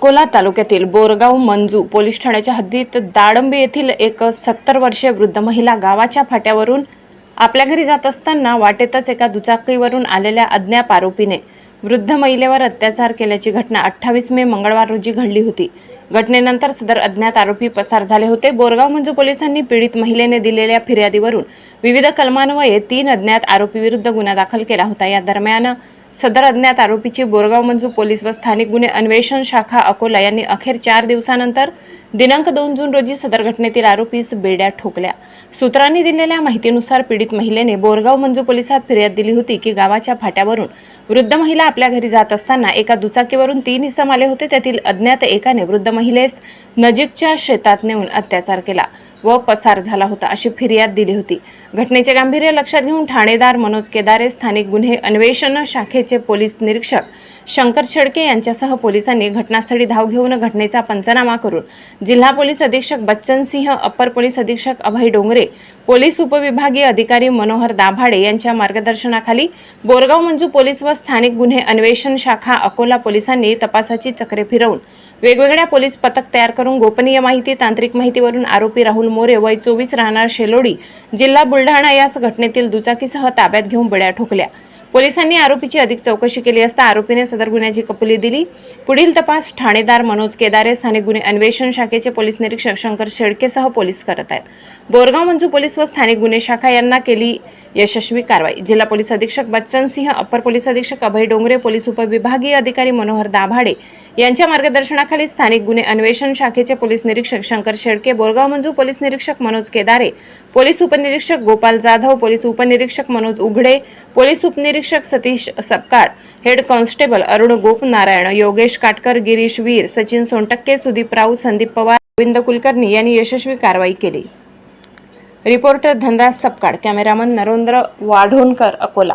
अकोला तालुक्यातील बोरगाव मंजू पोलीस ठाण्याच्या हद्दीत दाडंबी येथील एक सत्तर वर्षीय वृद्ध महिला गावाच्या फाट्यावरून आपल्या घरी जात असताना वाटेतच एका दुचाकीवरून आलेल्या अज्ञात आरोपीने वृद्ध महिलेवर अत्याचार केल्याची घटना अठ्ठावीस मे मंगळवार रोजी घडली होती. घटनेनंतर सदर अज्ञात आरोपी पसार झाले होते. बोरगाव मंजू पोलिसांनी पीडित महिलेने दिलेल्या फिर्यादीवरून विविध कलमान्वये तीन अज्ञात आरोपीविरुद्ध गुन्हा दाखल केला होता. या दरम्यान सदर अज्ञात आरोपीची बोरगाव मंजू पोलीस व स्थानिक गुन्हे अन्वेषण शाखा अकोला यांनी अखेर चार दिवसानंतर दिनांक दोन जून रोजी सदर घटनेतील आरोपीस बेड्या ठोकल्या. सूत्रांनी दिलेल्या माहितीनुसार पीडित महिलेने बोरगाव मंजू पोलिसात फिर्याद दिली होती की गावाच्या फाट्यावरून वृद्ध महिला आपल्या घरी जात असताना एका दुचाकीवरून तीन इसम आले होते. त्यातील अज्ञात एकाने वृद्ध महिलेस नजीकच्या शेतात नेऊन अत्याचार केला. व पसार झाला होता अशी फिर्याद दिली होती. घटनेचे गांभीर्य लक्षात घेऊन ठाणेदार मनोज केदारे स्थानिक गुन्हे अन्वेषण शाखेचे पोलीस निरीक्षक शंकर शेडके यांच्यासह पोलिसांनी घटनास्थळी धाव घेऊन घटनेचा पंचनामा करून जिल्हा पोलीस अधीक्षक बच्चन सिंह अप्पर पोलीस अधीक्षक अभय डोंगरे पोलीस उपविभागीय अधिकारी मनोहर दाभाडे यांच्या मार्गदर्शनाखाली बोरगाव मंजू पोलीस व स्थानिक गुन्हे अन्वेषण शाखा अकोला पोलिसांनी तपासाची चक्रे फिरवून वेगवेगळ्या पोलीस पथक तयार करून गोपनीय माहिती तांत्रिक माहितीवरून आरोपी राहुल मोरे वय चोवीस राहणार शेलोडी जिल्हा बुलढाणा यास घटनेतील दुचाकीसह ताब्यात घेऊन बड्या ठोकल्या. पोलिसांनी आरोपीची अधिक चौकशी केली असता आरोपीने सदर गुन्ह्याची कबुली दिली. पुढील तपास ठाणेदार मनोज केदारे स्थानिक गुन्हे अन्वेषण शाखेचे पोलीस निरीक्षक शंकर शेडकेसह पोलीस करत आहेत. बोरगाव मंजू पोलीस व स्थानिक गुन्हे शाखा यांना केली यशस्वी कारवाई. जिल्हा पोलीस अधीक्षक बच्चन सिंह अप्पर पोलीस अधीक्षक अभय डोंगरे पोलीस उपविभागीय अधिकारी मनोहर दाभाडे यांच्या मार्गदर्शनाखाली स्थानिक गुन्हे अन्वेषण शाखेचे पोलीस निरीक्षक शंकर शेडके बोरगाव मंजू पोलीस निरीक्षक मनोज केदारे पोलीस उपनिरीक्षक गोपाल जाधव पोलीस उपनिरीक्षक मनोज उघडे पोलीस उपनिरीक्षक सतीश सपकाळ हेड कॉन्स्टेबल अरुण गोपनारायण योगेश काटकर गिरीश वीर सचिन सोनटक्के सुदीप राऊत संदीप पवार गोविंद कुलकर्णी यांनी यशस्वी कारवाई केली. Reporter Dhanraj Sapkal cameraman Narendra Wadhonkar Akola.